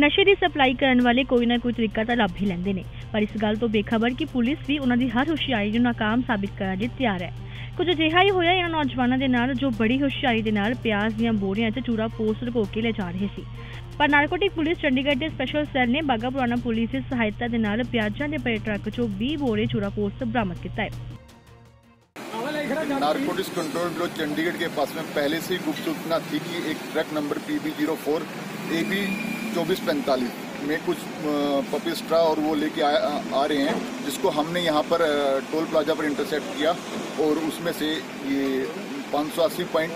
ਨਸ਼ੇ ਦੀ ਸਪਲਾਈ ਕਰਨ ਵਾਲੇ ਕੋਈ ਨਾ ਕੋਈ ਤਰੀਕਾ ਤਾਂ ਲੱਭ ਹੀ ਲੈਂਦੇ ਨੇ ਪਰ ਇਸ ਗੱਲ ਤੋਂ ਬੇਖਬਰ ਕਿ ਪੁਲਿਸ ਵੀ ਉਹਨਾਂ ਦੀ ਹਰ ਹੁਸ਼ਿਆਰੀ ਨੂੰ ਨਾਕਾਮ ਸਾਬਿਤ ਕਰਨ ਲਈ ਤਿਆਰ ਹੈ ਕੁਝ ਅਜਿਹਾ ਹੀ ਹੋਇਆ ਇਹਨਾਂ ਨੌਜਵਾਨਾਂ ਦੇ ਨਾਲ ਜੋ ਬੜੀ ਹੁਸ਼ਿਆਰੀ ਦੇ ਨਾਲ ਪਿਆਜ਼ ਦੀਆਂ ਬੋਰੀਆਂ 'ਚ ਚੂਰਾ ਪੋਸਟ ਲੁਕੋ ਕੇ ਲੈ ਜਾ ਰਹੇ ਸੀ ਪਰ ਨਾਰਕੋਟਿਕ ਪੁਲਿਸ ਚੰਡੀਗੜ੍ਹ ਦੇ ਸਪੈਸ਼ਲ ਸੈੱਲ ਨੇ ਬਾਗਾ ਪੁਰਾਣਾ ਪੁਲਿਸ ਦੀ ਸਹਾਇਤਾ ਦੇ ਨਾਲ ਪਿਆਜ਼ਾਂ ਦੇ ਭਰੇ ਟਰੱਕ 'ਚੋਂ 20 ਬੋਰੇ ਚੂਰਾ ਪੋਸਟ ਬਰਾਮਦ ਕੀਤਾ ਹੈ नारकोटिक्स कंट्रोल ब्यूरो चंडीगढ़ के पास में पहले से ही गुप्त सूचना थी कि एक truck number P B zero four A B चौबीस पैंतालीस में कुछ पपी स्ट्रा और वो लेके आ, आ रहे हैं जिसको हमने यहाँ पर टोल प्लाजा पर इंटरसेप्ट किया और उसमें से ये पाँच सौ अस्सी पॉइंट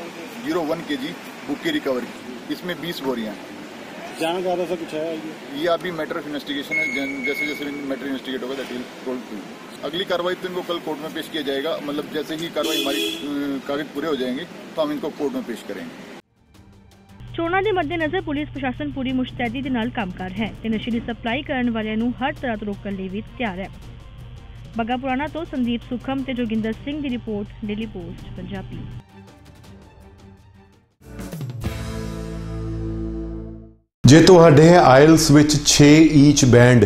ज़ीरो वन के जी बुक्की रिकवर की। इसमें बीस बोरियाँ हैं। जानकारी से कुछ है ये ये अभी मैटर ऑफ़ इन्वेस्टिगेशन है जैसे जैसे मैटर इन्वेस्टिगेट होगा दैट विल टोल्ड अगली कार्रवाई तो इनको कल कोर्ट में पेश किया जाएगा मतलब जैसे ही कार्रवाई हमारी कागज़ पूरे हो जाएँगे तो हम इनको कोर्ट में पेश करेंगे। ਚੋਣਾਂ ਦੇ ਮੱਦੇਨਜ਼ਰ ਪੁਲਿਸ ਪ੍ਰਸ਼ਾਸਨ ਪੂਰੀ ਮੁਸ਼ਤੈਦੀ ਦੇ ਨਾਲ ਕੰਮ ਕਰ ਹੈ ਤੇ ਨਸ਼ੇ ਸਪਲਾਈ ਕਰਨ ਵਾਲਿਆਂ ਨੂੰ ਹਰ ਤਰ੍ਹਾਂ ਤੋਂ ਰੋਕਣ ਲਈ ਵੀ ਤਿਆਰ ਹੈ। ਬੱਗਾ ਪੁਰਾਣਾ ਤੋਂ ਸੰਦੀਪ ਸੁਖਮ ਤੇ ਜੋਗਿੰਦਰ ਸਿੰਘ ਦੀ ਰਿਪੋਰਟ, ਡੇਲੀ ਪੋਸਟ, ਪੰਜਾਬੀ। ਜੇ ਤੁਹਾਡੇ ਆਇਲਸ ਵਿੱਚ 6 ਈਚ ਬੈਂਡ